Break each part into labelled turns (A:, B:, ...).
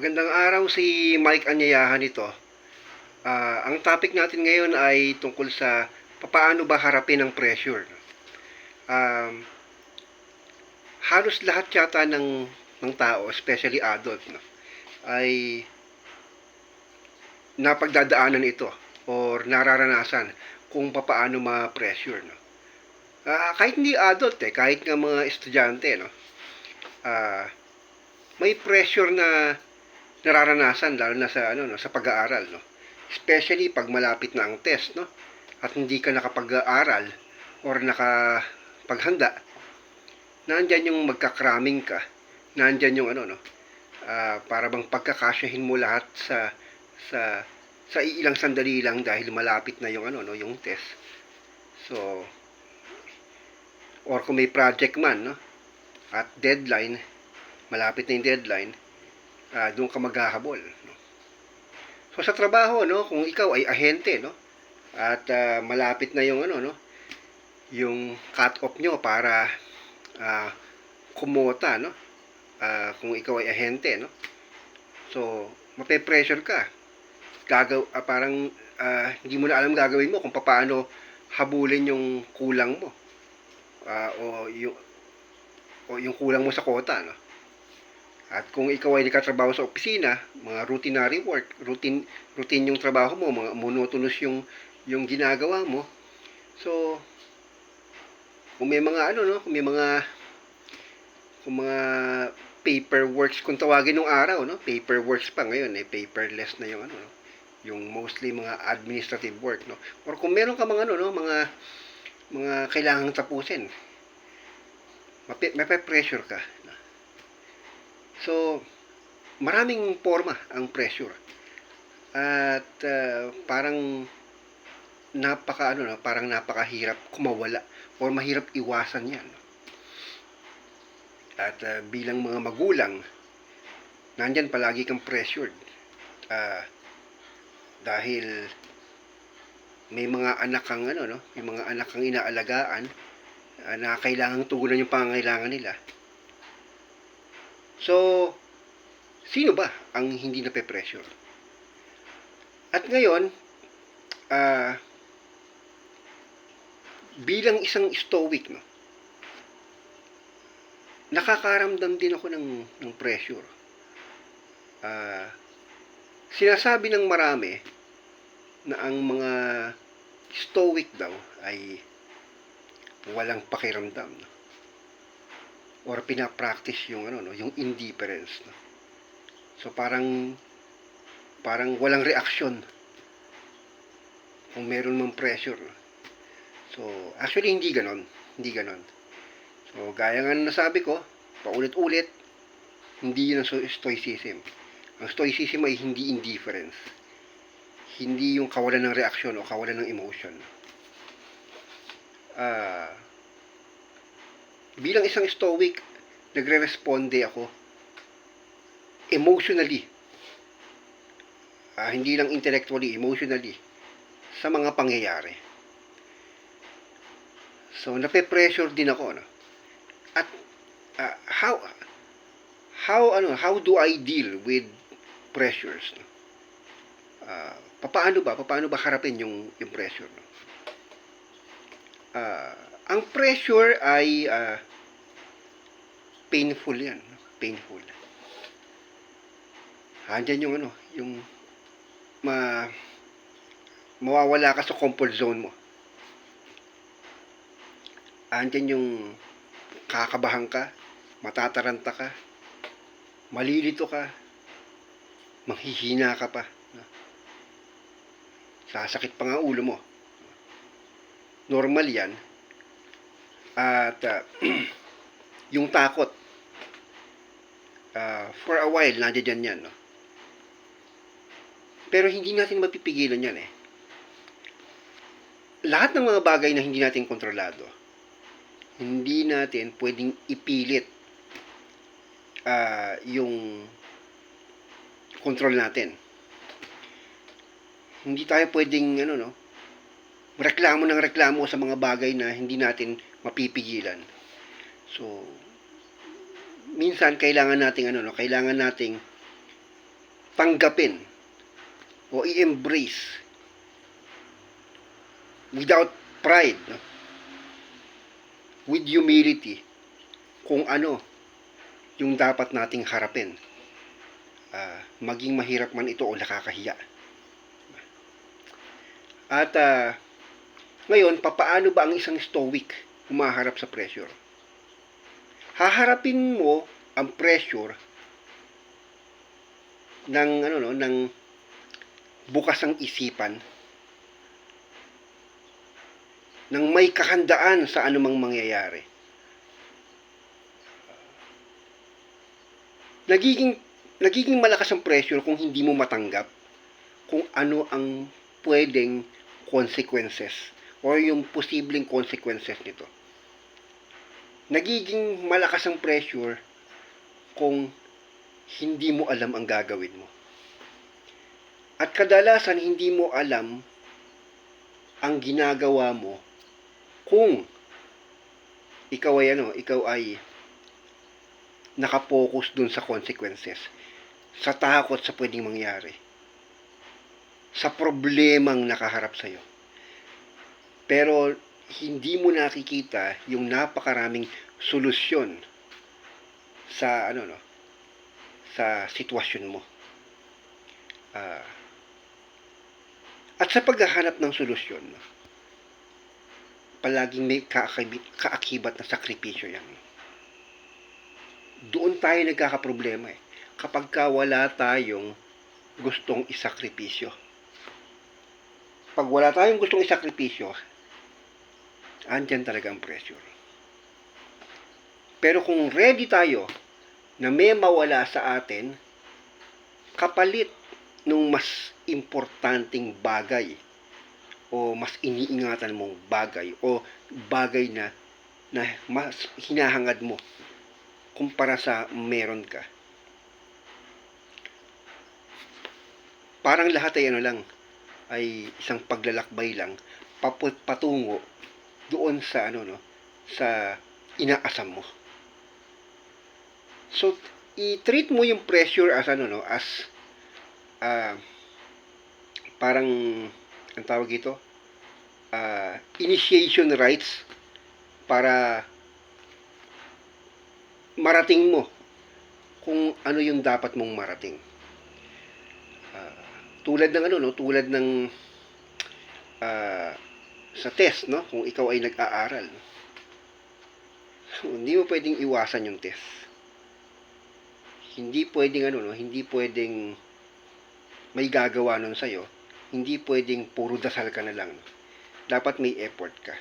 A: Magandang araw si Mike Anyayahan ito. Ah, ang topic natin ngayon ay tungkol sa papaano ba harapin ang pressure. Um, halos lahat yata ng, ng tao, especially adult, no, ay napagdadaanan ito or nararanasan kung papaano ma-pressure. No. Ah, kahit hindi adult eh, kahit nga mga estudyante, no, ah, may pressure na nararanasan lalo na sa ano no sa pag-aaral no? Especially pag malapit na ang test no? At hindi ka nakapag-aaral or nakapaghanda nandyan yung magkakraming ka. Nandyan yung ano no? Ah, para bang pagkakasyahin mo lahat sa sa sa ilang sandali lang dahil malapit na yung ano no yung test. So or kung may project man no? At deadline malapit na yung deadline ah doon ka maghahabol. No? So sa trabaho, no, kung ikaw ay ahente, no, at ah, malapit na yung ano, no, yung cut off nyo para ah, kumota, no, ah, kung ikaw ay ahente, no. So mape-pressure ka. Gagaw, ah, parang ah, hindi mo na alam gagawin mo kung paano habulin yung kulang mo. Ah, o yung o yung kulang mo sa kota, no. At kung ikaw ay nakatrabaho sa opisina, mga routinary work, routine routine yung trabaho mo, mga monotonous yung yung ginagawa mo. So kung may mga ano no, kung may mga kung mga paperworks kung tawagin nung araw no, paperworks pa ngayon eh paperless na yung ano no, yung mostly mga administrative work no. Or kung meron ka mga ano no, mga mga kailangang tapusin. Mape, mape-pressure ka. So, maraming forma ang pressure. At uh, parang napaka ano na, parang napakahirap kumawala or mahirap iwasan 'yan. At uh, bilang mga magulang, nandyan palagi kang pressured. Ah, dahil may mga anak kang ano no, may mga anak kang inaalagaan ah, na kailangang tugunan yung pangangailangan nila. So, sino ba ang hindi nape-pressure? At ngayon, ah, bilang isang stoic, no, nakakaramdam din ako ng, ng pressure. Ah, sinasabi ng marami na ang mga stoic daw ay walang pakiramdam. No? Or pinapractice yung ano no, yung indifference no. So parang parang walang reaksyon kung meron mong pressure. No? So actually hindi ganon, hindi ganon. So gaya nga ng nasabi ko, paulit-ulit, hindi yun ang sto- stoicism. Ang stoicism ay hindi indifference. Hindi yung kawalan ng reaksyon o kawalan ng emotion. Ah, bilang isang stoic, nagre-responde ako emotionally. Ah, hindi lang intellectually, emotionally sa mga pangyayari. So, nape-pressure din ako, no? At ah, how how ano, how do I deal with pressures, no? Ah, papaano ba? Papaano ba harapin yung yung pressure, no? Ah, ang pressure ay ah, painful yan. Painful. Andyan yung ano, yung ma mawawala ka sa comfort zone mo. Andyan yung kakabahan ka, matataranta ka, malilito ka, manghihina ka pa. Sasakit pa nga ulo mo. Normal yan. At ah, yung takot, ah, for a while, nandiyan yan, no? Pero hindi natin mapipigilan yan, eh. Lahat ng mga bagay na hindi natin kontrolado, hindi natin pwedeng ipilit ah, yung control natin. Hindi tayo pwedeng, ano, no? reklamo ng reklamo sa mga bagay na hindi natin mapipigilan. So, minsan kailangan nating ano no, kailangan nating tanggapin o i-embrace without pride, no? with humility, kung ano yung dapat nating harapin. Ah, maging mahirap man ito o nakakahiya. At ah, ngayon, papaano ba ang isang stoic humaharap sa pressure? Haharapin mo ang pressure ng ano no, ng bukas ang isipan ng may kahandaan sa anumang mangyayari. Nagiging nagiging malakas ang pressure kung hindi mo matanggap kung ano ang pwedeng consequences or yung posibleng consequences nito. Nagiging malakas ang pressure kung hindi mo alam ang gagawin mo. At kadalasan hindi mo alam ang ginagawa mo kung ikaw ay ano, ikaw ay nakapokus dun sa consequences, sa takot sa pwedeng mangyari, sa problemang nakaharap sa'yo. Pero hindi mo nakikita yung napakaraming solusyon sa ano no sa sitwasyon mo. Ah, at sa paghahanap ng solusyon, palaging may kaakibat na sakripisyo yan. Doon tayo nagkakaproblema eh. Kapag ka wala tayong gustong isakripisyo. Pag wala tayong gustong isakripisyo, andyan talaga ang pressure. Pero kung ready tayo na may mawala sa atin, kapalit nung mas importanteng bagay o mas iniingatan mong bagay o bagay na na mas hinahangad mo kumpara sa meron ka. Parang lahat ay ano lang, ay isang paglalakbay lang patungo doon sa ano no, sa inaasam mo. So, i-treat mo yung pressure as ano no, as ah parang ang tawag ito ah, initiation rights para marating mo kung ano yung dapat mong marating. Ah, tulad ng ano no, tulad ng ah, sa test no, kung ikaw ay nag-aaral. So, hindi mo pwedeng iwasan yung test. Hindi pwedeng ano no, hindi pwedeng may gagawa nun sa'yo, hindi pwedeng puro dasal ka na lang. Dapat may effort ka.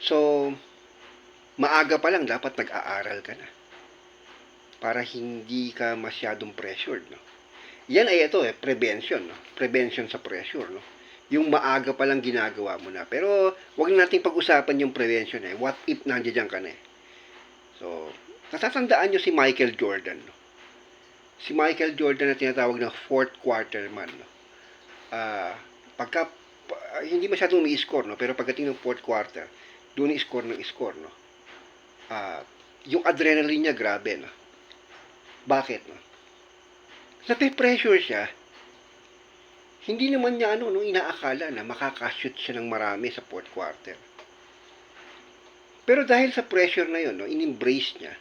A: So, maaga pa lang dapat nag-aaral ka na. Para hindi ka masyadong pressured. No? Yan ay ito eh, prevention. No? Prevention sa pressure. No? Yung maaga pa lang ginagawa mo na. Pero, wag nating pag-usapan yung prevention eh. What if nandiyan ka na eh. So, natatandaan nyo si Michael Jordan. No? si Michael Jordan na tinatawag na fourth quarter man. No? Ah, pagka pa- hindi masyadong may score no, pero pagdating ng fourth quarter, doon i-score ng score no. Ah, yung adrenaline niya grabe no. Bakit no? Nape-pressure siya. Hindi naman niya ano no inaakala na makaka-shoot siya ng marami sa fourth quarter. Pero dahil sa pressure na yun, no, in-embrace niya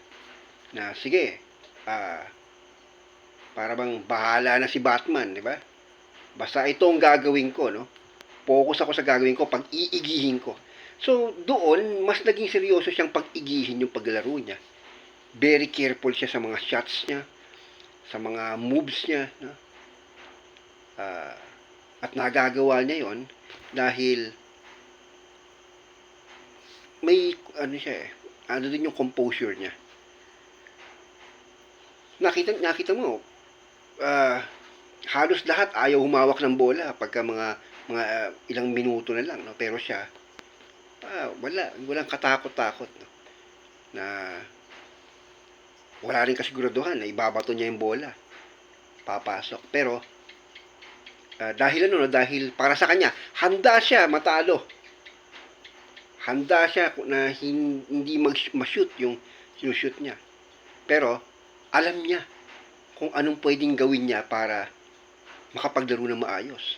A: na sige, ah para bang bahala na si Batman, di ba? Basta ito ang gagawin ko, no? Focus ako sa gagawin ko, pag-iigihin ko. So, doon, mas naging seryoso siyang pag-igihin yung paglalaro niya. Very careful siya sa mga shots niya, sa mga moves niya, no? Ah, at nagagawa niya yon dahil may, ano siya eh, ano din yung composure niya. Nakita, nakita mo, ah, halos lahat ayaw humawak ng bola pagka mga mga ah, ilang minuto na lang no? Pero siya ah, wala walang katakot-takot no? Na wala rin kasiguraduhan na ibabato niya yung bola papasok. Pero ah, dahil ano no dahil para sa kanya handa siya matalo handa siya na hin- hindi mag- ma-shoot yung sinushoot niya pero alam niya kung anong pwedeng gawin niya para makapaglaro ng maayos.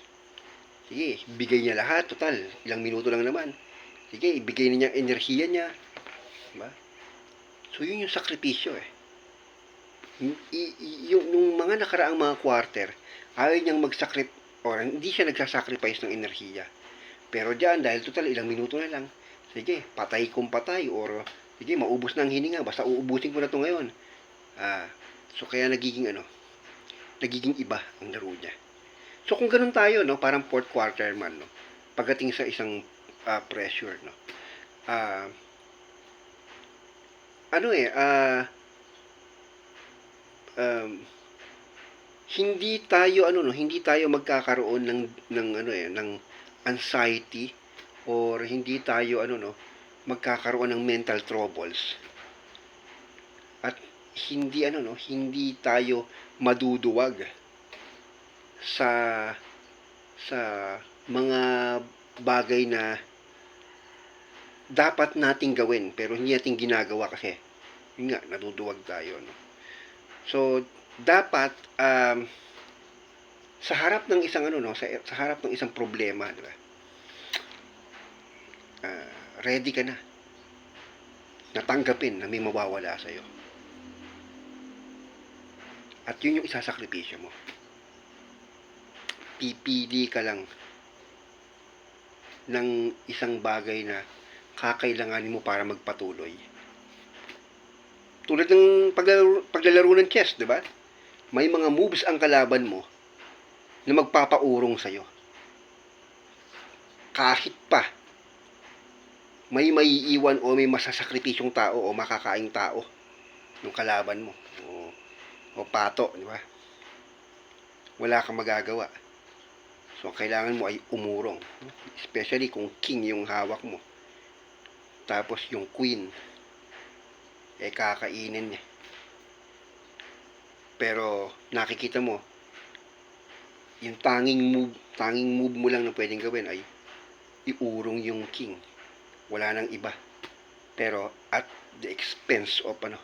A: Sige, bigay niya lahat, total, ilang minuto lang naman. Sige, ibigay niya ang enerhiya niya. Diba? So, yun yung sakripisyo eh. Y- y- yung, yung mga nakaraang mga quarter, ayaw niyang magsakrip, or hindi siya nagsasacrifice ng enerhiya. Pero diyan, dahil total, ilang minuto na lang, sige, patay kung patay, or sige, maubos na ang hininga, basta uubusin ko na to ngayon. Ah, so, kaya nagiging ano, nagiging iba ang laro niya. So, kung ganun tayo, no, parang fourth quarter man, no, pagdating sa isang ah, pressure, no, ah, ano eh, ah, um, hindi tayo ano no, hindi tayo magkakaroon ng ng ano eh, ng anxiety or hindi tayo ano no, magkakaroon ng mental troubles. At hindi ano no, hindi tayo maduduwag sa sa mga bagay na dapat nating gawin pero hindi natin ginagawa kasi yun nga naduduwag tayo no. So dapat um, sa harap ng isang ano no, sa, sa harap ng isang problema, di ba? Ah, ready ka na. Natanggapin na may mawawala sa iyo. At yun yung isasakripisyo mo. Pipili ka lang ng isang bagay na kakailanganin mo para magpatuloy. Tulad ng paglalaro, paglalaro ng chess, di ba? May mga moves ang kalaban mo na magpapaurong sa'yo. Kahit pa may maiiwan o may masasakripisyong tao o makakaing tao yung kalaban mo. O, o pato, di ba? Wala kang magagawa. So, ang kailangan mo ay umurong. Especially kung king yung hawak mo. Tapos yung queen, eh kakainin niya. Pero nakikita mo, yung tanging move, tanging move mo lang na pwedeng gawin ay iurong yung king. Wala nang iba. Pero at the expense of ano,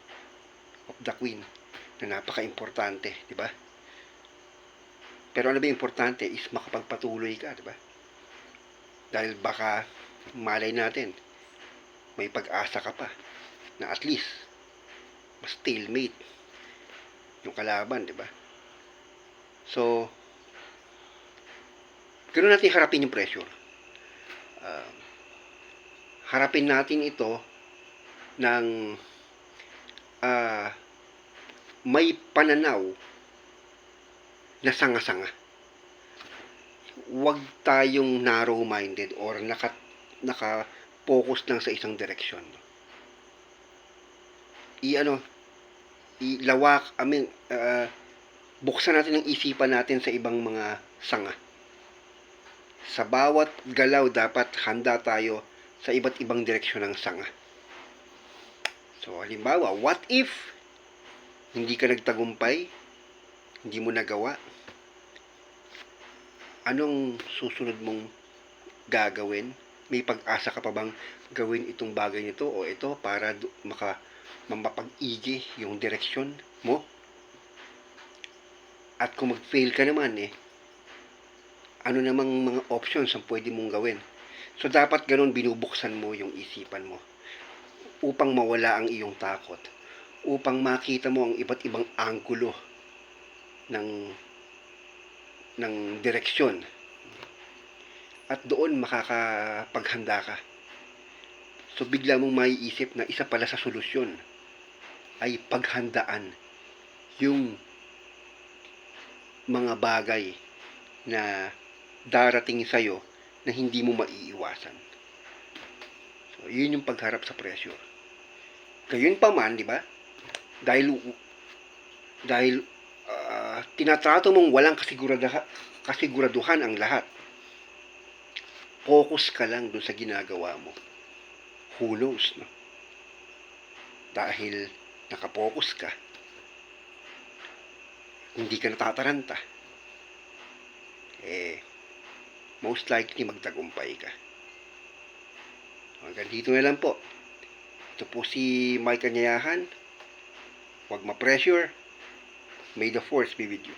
A: of the queen na napaka-importante, di ba? Pero ano ba importante is makapagpatuloy ka, di ba? Dahil baka malay natin, may pag-asa ka pa na at least mas stalemate yung kalaban, di ba? So, ganoon natin harapin yung pressure. Um, harapin natin ito ng ah, may pananaw na sanga-sanga. Huwag tayong narrow-minded or naka, naka-focus lang sa isang direksyon. I-ano, ilawak, I mean, ah, buksan natin ang isipan natin sa ibang mga sanga. Sa bawat galaw, dapat handa tayo sa iba't ibang direksyon ng sanga. So, halimbawa, what if hindi ka nagtagumpay, hindi mo nagawa, anong susunod mong gagawin? May pag-asa ka pa bang gawin itong bagay nito o ito para maka mapapag-igi yung direksyon mo? At kung mag-fail ka naman eh, ano namang mga options ang pwede mong gawin? So, dapat ganun binubuksan mo yung isipan mo upang mawala ang iyong takot upang makita mo ang iba't ibang anggulo ng ng direksyon at doon makakapaghanda ka so bigla mong maiisip na isa pala sa solusyon ay paghandaan yung mga bagay na darating sa'yo na hindi mo maiiwasan so yun yung pagharap sa pressure gayon pa man di ba dahil dahil ah, tinatrato mong walang kasigurada, kasiguraduhan ang lahat. Focus ka lang dun sa ginagawa mo. Who knows, no? Dahil nakapokus ka, hindi ka natataranta, eh, most likely magtagumpay ka. Hanggang dito na lang po. Ito po si Mike Kanyayahan. Huwag ma-pressure. May the force be with you.